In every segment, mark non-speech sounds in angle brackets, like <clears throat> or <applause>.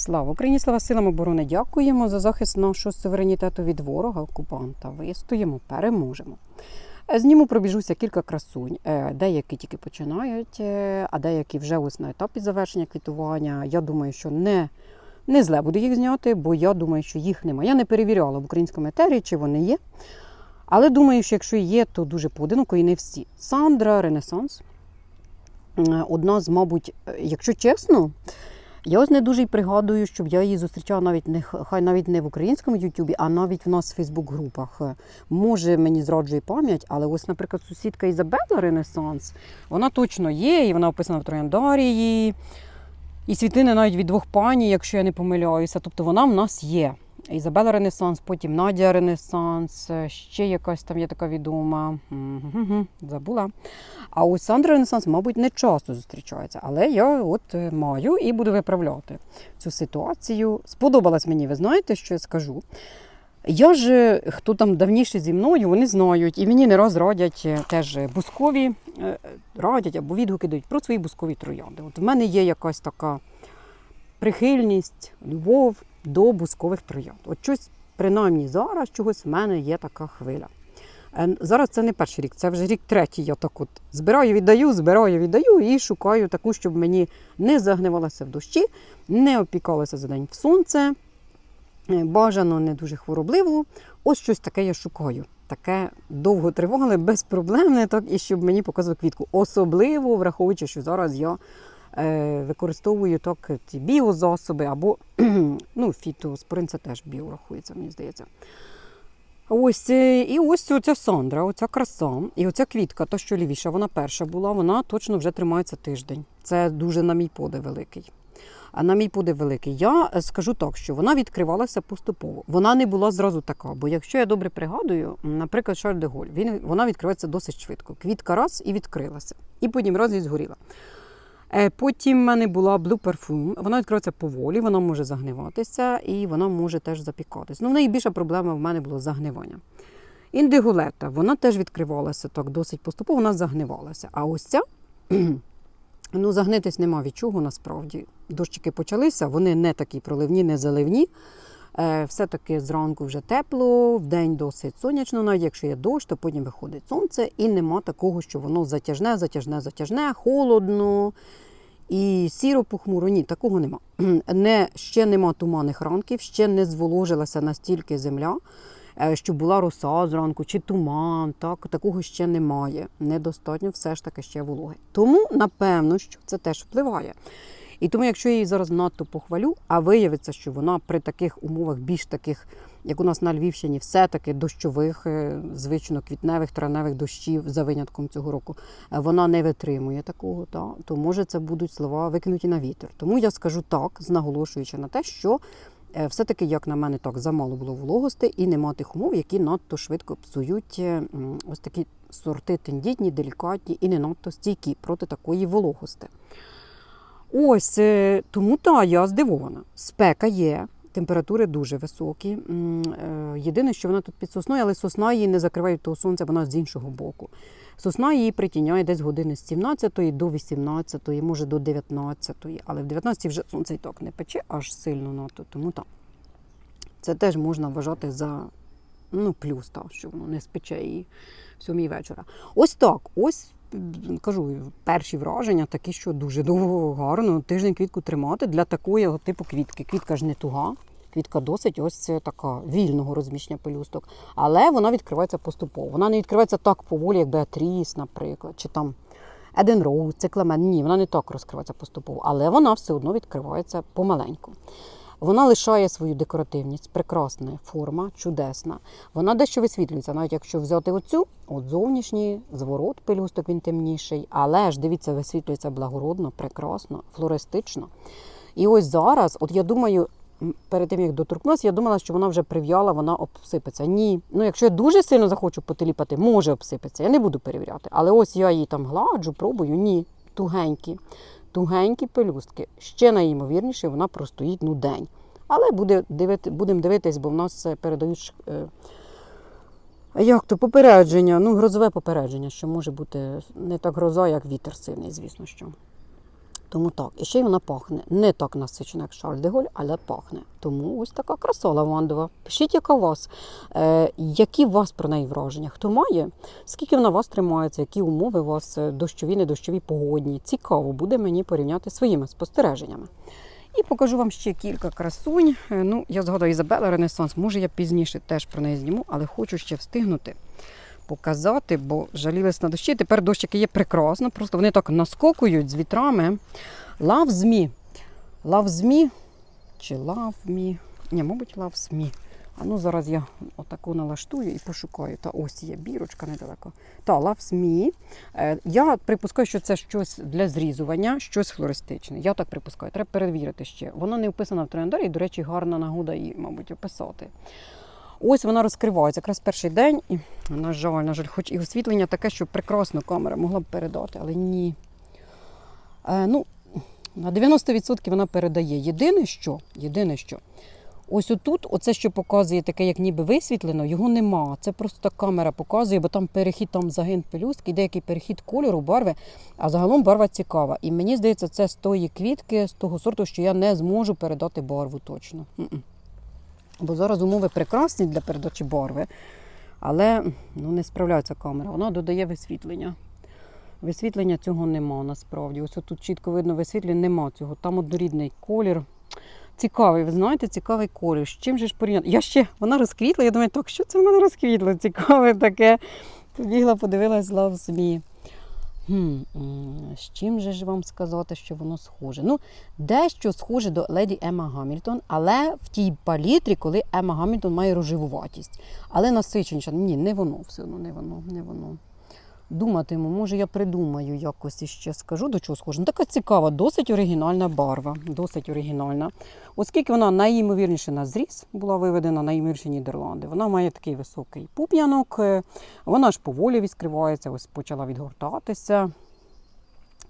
Слава Україні, слава силам оборони! Дякуємо за захист нашого суверенітету від ворога, окупанта. Вистоїмо, переможемо. Е, Зніму пробіжуся кілька красунь. Е, Деякі тільки починають, е, а деякі вже ось на етапі завершення квітування. Я думаю, що не, не зле буде їх зняти, бо я думаю, що їх немає. Я не перевіряла в українському етері, чи вони є. Але думаю, що якщо є, то дуже поодиноко і не всі. Сандра Ренесанс. Одна з, мабуть, якщо чесно, я ось не дуже й пригадую, щоб я її зустрічала навіть не хай навіть не в українському Ютубі, а навіть в нас в Фейсбук-групах. Е, Може, мені зраджує пам'ять, але ось, наприклад, сусідка Ізабелла Ренесанс, вона точно є, і вона описана в Трояндарії. І світлини навіть від двох пані, якщо я не помиляюся. Тобто вона в нас є. Ізабела Ренесанс, потім Надя Ренесанс, е, ще якась там є така відома. Забула. А ось Сандра Ренесанс, мабуть, не часто зустрічається, але я от е, маю і буду виправляти цю ситуацію. Сподобалась мені, ви знаєте, що я скажу. Я ж, е, хто там давніше зі мною, вони знають, і мені не раз радять теж бускові, радять або відгуки дають про свої бускові троянди. От в мене є якась така прихильність, любов до бускових троянд. От щось, принаймні зараз, чогось в мене є така хвиля. Е, Зараз це не перший рік, це вже рік третій. Я так от збираю, віддаю, збираю, віддаю і шукаю таку, щоб мені не загнивалася в дощі, не опікалася за день в сонце, е, бажано не дуже хворобливу. Ось щось таке я шукаю. Таке довготривале, безпроблемне, так і щоб мені показував квітку. Особливо враховуючи, що зараз я використовую так ті біозасоби або <clears throat> ну, фітоспорин це теж біо рахується, мені здається. Ось е, і ось оця Сандра, оця краса, і оця квітка, та що лівіша, вона перша була, вона точно вже тримається тиждень. Це дуже на мій подив великий. А на мій подив великий, я е, скажу так, що вона відкривалася поступово. Вона не була зразу така. Бо якщо я добре пригадую, наприклад, Шарль де він, вона відкривається досить швидко. Квітка раз і відкрилася. І потім раз і згоріла. Е, Потім в мене була Blue Perfume. Вона відкривається поволі, вона може загниватися і вона може теж запікатися. Ну, в неї більша проблема в мене було загнивання. Індигулета, вона теж відкривалася так досить поступово, вона загнивалася. А ось ця, <clears throat> ну, загнитись нема від чого насправді. Дощики почалися, вони не такі проливні, не заливні. Е, Все-таки зранку вже тепло, вдень досить сонячно, навіть якщо є дощ, то потім виходить сонце, і нема такого, що воно затяжне, затяжне, затяжне, холодно і сіро похмуро. Ні, такого нема. <clears throat> Не, ще нема туманних ранків, ще не зволожилася настільки земля, е, що була роса зранку чи туман. Так, такого ще немає. Недостатньо все ж таки ще вологи. Тому, напевно, що це теж впливає. І тому, якщо я її зараз надто похвалю, а виявиться, що вона при таких умовах більш таких, як у нас на Львівщині, все-таки дощових, е, звично квітневих, травневих дощів за винятком цього року, е, вона не витримує такого, та, то може це будуть слова викинуті на вітер. Тому я скажу так, наголошуючи на те, що е, все-таки, як на мене, так замало було вологости і нема тих умов, які надто швидко псують ось такі сорти тендітні, делікатні і не надто стійкі проти такої вологости. Ось е, тому та я здивована. Спека є, температури дуже високі. Е, Єдине, що вона тут під сосною, але сосна її не закриває від того сонця, вона з іншого боку. Сосна її притіняє десь години з 17 до 18, може до 19, але в 19 вже сонце і так не пече аж сильно надто, тому так. Це теж можна вважати за ну, плюс, так, що воно не спече її в сьомій вечора. Ось так, ось кажу, перші враження такі, що дуже довго гарно тиждень квітку тримати для такої типу квітки. Квітка ж не туга. Квітка досить ось це така вільного розміщення пелюсток, але вона відкривається поступово. Вона не відкривається так поволі, як Беатріс, наприклад, чи там Еден Роуз, цикламен. Ні, вона не так розкривається поступово, але вона все одно відкривається помаленьку. Вона лишає свою декоративність, прекрасна форма, чудесна. Вона дещо висвітлюється, навіть якщо взяти оцю, от зовнішній зворот пелюсток він темніший, але ж дивіться, висвітлюється благородно, прекрасно, флористично. І ось зараз, от я думаю, перед тим як доторкнулася, я думала, що вона вже прив'яла, вона обсипеться. Ні. Ну, якщо я дуже сильно захочу потеліпати, може обсипеться. Я не буду перевіряти. Але ось я її там гладжу, пробую. Ні, тугенькі. Тугенькі пелюстки. Ще найімовірніше, вона простоїть ну день. Але буде дивити, будемо дивитись, бо в нас це передають е, як то попередження, ну, грозове попередження, що може бути не так гроза, як вітер сильний, звісно що. Тому так, і ще й вона пахне. Не так насичена, як Шарль але пахне. Тому ось така краса лавандова. Пишіть, яка у вас, е, які у вас про неї враження? Хто має? Скільки вона вас тримається, які умови у вас е, дощові, недощові, погодні? Цікаво буде мені порівняти своїми спостереженнями. І покажу вам ще кілька красунь. Е, Ну, я згадую Ізабела Ренесанс. Може, я пізніше теж про неї зніму, але хочу ще встигнути показати, бо жалілись на дощі. Тепер дощики є прекрасно, просто вони так наскокують з вітрами. Лав змі. Лав змі чи лав мі? Ні, мабуть, лав змі. А ну зараз я отаку налаштую і пошукаю. Та ось є бірочка недалеко. Та лав змі. Е, Я припускаю, що це щось для зрізування, щось флористичне. Я так припускаю. Треба перевірити ще. Воно не вписано в трендарі, до речі, гарна нагода її, мабуть, описати. Ось вона розкривається якраз перший день. І, на жаль, на жаль, хоч і освітлення таке, що прекрасно камера могла б передати, але ні. Е, ну, на 90% вона передає. Єдине що, єдине що, ось отут, оце, що показує таке, як ніби висвітлено, його нема. Це просто так камера показує, бо там перехід, там загин пелюстки, деякий перехід кольору, барви, а загалом барва цікава. І мені здається, це з тої квітки, з того сорту, що я не зможу передати барву точно. Бо зараз умови прекрасні для передачі барви, але ну, не справляється камера. Вона додає висвітлення. Висвітлення цього нема насправді. Ось тут чітко видно висвітлення, нема цього. Там однорідний колір. Цікавий, ви знаєте, цікавий колір. З чим же ж порівняти? Я ще вона розквітла. Я думаю, так, що це в мене розквітло? Цікаве таке. Побігла, подивилась лав змі. Хм, з чим же ж вам сказати, що воно схоже? Ну, дещо схоже до леді Ема Гамільтон, але в тій палітрі, коли Ема Гамільтон має рожевуватість. Але насиченіша. Ні, не воно все одно, не воно, не воно. Думатиму, може я придумаю якось іще скажу, до чого схоже. Ну, така цікава, досить оригінальна барва. Досить оригінальна. Оскільки вона найімовірніше на зріз була виведена найімовірніше Нідерланди. Вона має такий високий пуп'янок, е, вона ж поволі відкривається, ось почала відгортатися.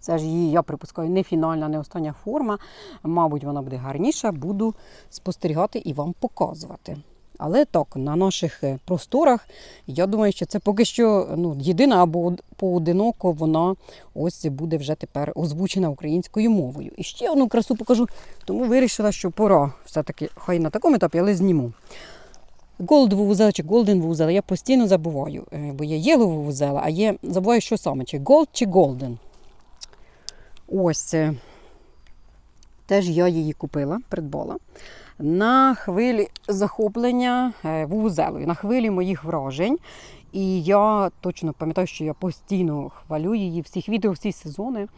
Це ж її, я припускаю, не фінальна, не остання форма. Мабуть, вона буде гарніша, буду спостерігати і вам показувати. Але так, на наших е, просторах, я думаю, що це поки що ну, єдина або поодиноко вона ось буде вже тепер озвучена українською мовою. І ще одну красу покажу, тому вирішила, що пора все-таки, хай на такому етапі, але зніму. Голд вузел чи голден вузел, я постійно забуваю, е, бо є єлоу вузела, а є забуваю, що саме, чи голд, чи голден. Ось е, теж я її купила, придбала. На хвилі захоплення е, вузелою, на хвилі моїх вражень. І я точно пам'ятаю, що я постійно хвалю її всіх відео, всі сезони.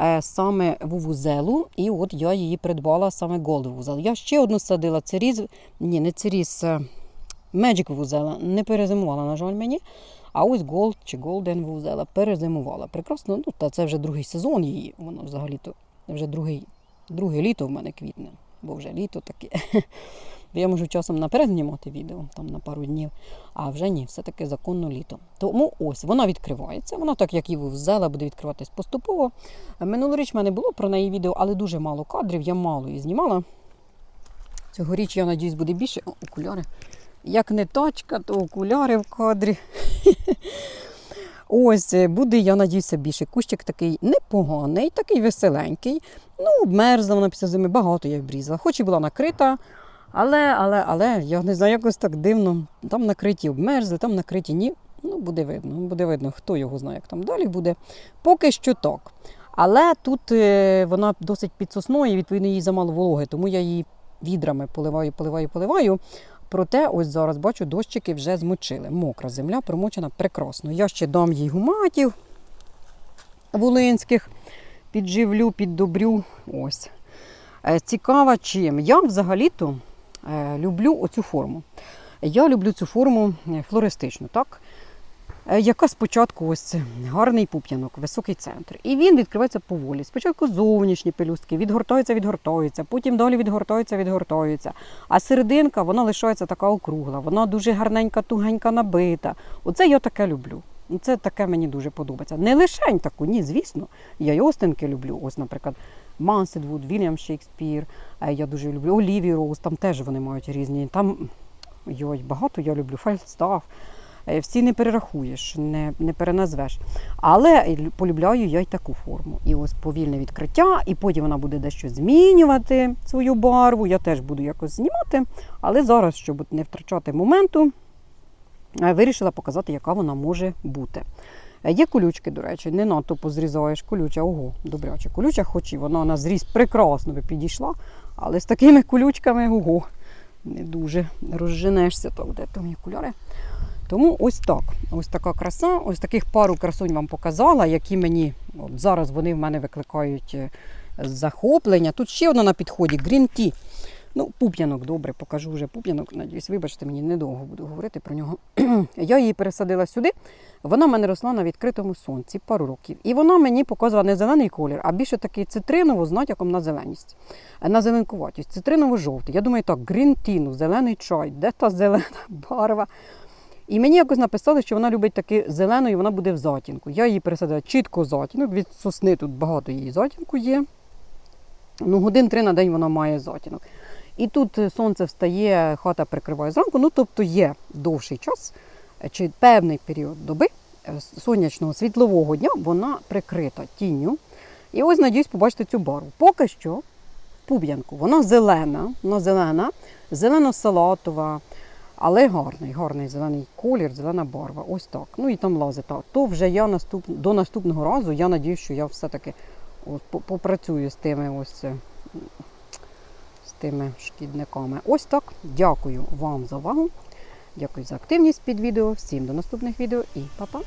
е, Саме вувузелу, і от я її придбала саме Gold вузел. Я ще одну садила церіз, ні, не церіз, е, Magic вузела. Не перезимувала, на жаль, мені. А ось Gold чи Golden вузела перезимувала. Прекрасно, ну та це вже другий сезон її. Воно взагалі-то вже другий, друге літо в мене квітне, бо вже літо таке. <laughs> Я можу часом наперед знімати відео там на пару днів, а вже ні, все-таки законно літо. Тому ось вона відкривається. Вона, так як і взяла, буде відкриватись поступово. Минулоріч в мене було про неї відео, але дуже мало кадрів, я мало її знімала. Цьогоріч, я надіюсь, буде більше. О, окуляри. Як не точка, то окуляри в кадрі. <laughs> Ось е, буде, я надіюся, більше. Кущик такий непоганий, такий веселенький. Ну, обмерзла вона після зими, багато я обрізала. Хоч і була накрита, але, але, але, я не знаю, якось так дивно. Там накриті обмерзли, там накриті ні. Ну, буде видно, буде видно, хто його знає, як там далі буде. Поки що так. Але тут е, вона досить під сосною, відповідно їй замало вологи, тому я її відрами поливаю, поливаю, поливаю. Проте, ось зараз бачу, дощики вже змочили. Мокра земля промочена прекрасно. Я ще дам їй гуматів волинських, підживлю, піддобрю. Ось. Е, Цікава чим. Я взагалі-то е, люблю оцю форму. Я люблю цю форму е, флористичну, так? Е, Яка спочатку ось гарний пуп'янок, високий центр. І він відкривається поволі. Спочатку зовнішні пелюстки відгортаються, відгортаються, потім далі відгортаються, відгортаються. А серединка вона лишається така округла, вона дуже гарненька, тугенька набита. Оце я таке люблю. Це таке мені дуже подобається. Не лишень таку, ні, звісно. Я й остинки люблю. Ось, наприклад, Манседвуд, Вільям Шекспір. Е, Я дуже люблю Оліві Роуз, там теж вони мають різні. Там йой, багато я люблю. Фальстаф. Е, Всі не перерахуєш, не, не переназвеш. Але полюбляю я й таку форму. І ось повільне відкриття, і потім вона буде дещо змінювати свою барву. Я теж буду якось знімати. Але зараз, щоб не втрачати моменту, е, вирішила показати, яка вона може бути. Е, Є колючки, до речі, не надто позрізаєш. Колюча, ого, добряче. Колюча, хоч і вона на зріз прекрасно би підійшла, але з такими колючками, ого, не дуже розженешся. Так, де то мої кольори? Тому ось так. Ось така краса. Ось таких пару красунь вам показала, які мені от зараз вони в мене викликають е, захоплення. Тут ще одна на підході Tea. Ну, пуп'янок, добре, покажу вже пуп'янок. Надіюсь, вибачте, мені недовго буду говорити про нього. <clears throat> Я її пересадила сюди. Вона в мене росла на відкритому сонці пару років. І вона мені показувала не зелений колір, а більше такий цитриново з натяком на зеленість, на зеленкуватість. Цитриново-жовтий. Я думаю, так, green tea, ну, зелений чай, де та зелена <laughs> барва. І мені якось написали, що вона любить таки зелену і вона буде в затінку. Я її пересадила чітко затінок. Від сосни тут багато її затінку є. Ну, годин три на день вона має затінок. І тут е, сонце встає, хата прикриває зранку. Ну, тобто є довший час е, чи певний період доби е, сонячного світлового дня вона прикрита тінню. І ось надіюсь побачити цю барву. Поки що пуб'янку вона зелена, вона зелена, зелено-салатова, але гарний, гарний зелений колір, зелена барва. Ось так. Ну і там лази. Так. То вже я наступ... до наступного разу я надію, що я все-таки попрацюю з тими ось. е, з тими шкідниками. Ось так. Дякую вам за увагу. Дякую за активність під відео. Всім до наступних відео і па-па!